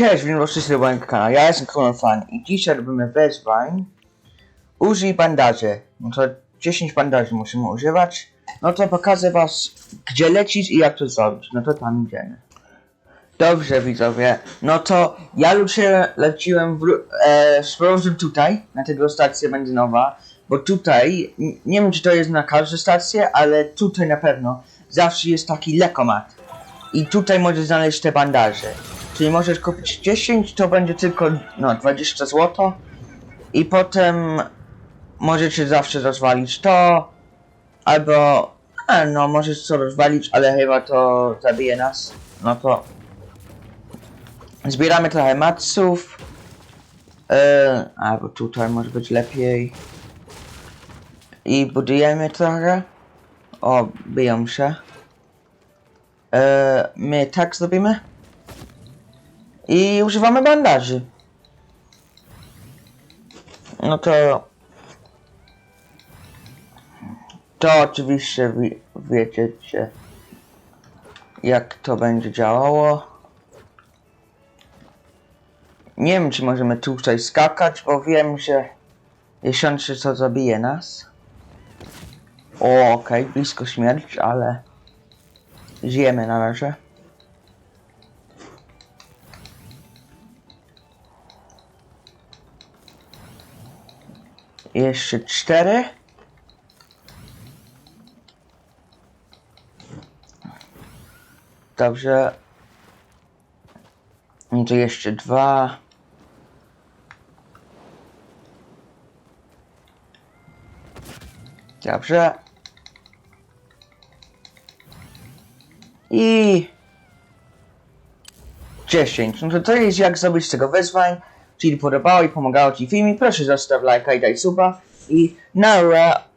Cześć, witam moim kanale, ja jestem Kronon Fan i dzisiaj robimy wyzwań Użyj bandaży, no to 10 bandaży musimy używać. No to pokażę was gdzie lecisz i jak to zrobić, no to tam idziemy. Dobrze widzowie, no to ja ludzie leciłem w, e, z powrotem tutaj, na tego stację benzynowa Bo tutaj, nie wiem czy to jest na każdą stację, ale tutaj na pewno Zawsze jest taki lekomat. I tutaj możesz znaleźć te bandaże. Czyli możesz kupić 10, to będzie tylko no 20 zł. I potem możecie zawsze rozwalić to. Albo a, no możesz co rozwalić, ale chyba to zabije nas. No to zbieramy trochę matsów. Yy, albo tutaj może być lepiej. I budujemy trochę. O, biją się. E, my tak zrobimy. I używamy bandaży. No to... To oczywiście wi wiecie, jak to będzie działało. Nie wiem, czy możemy tutaj skakać, bo wiem, że jeśli co zabije nas. O, okej, blisko śmierć, ale... Żyjemy na razie. Jeszcze cztery. Dobrze. I tu jeszcze dwa. Dobrze. I 10. No to to jest jak zrobić z tego wyzwań. Czyli podobało i pomagało Ci filmik, proszę zostaw lajka i daj suba. I nara.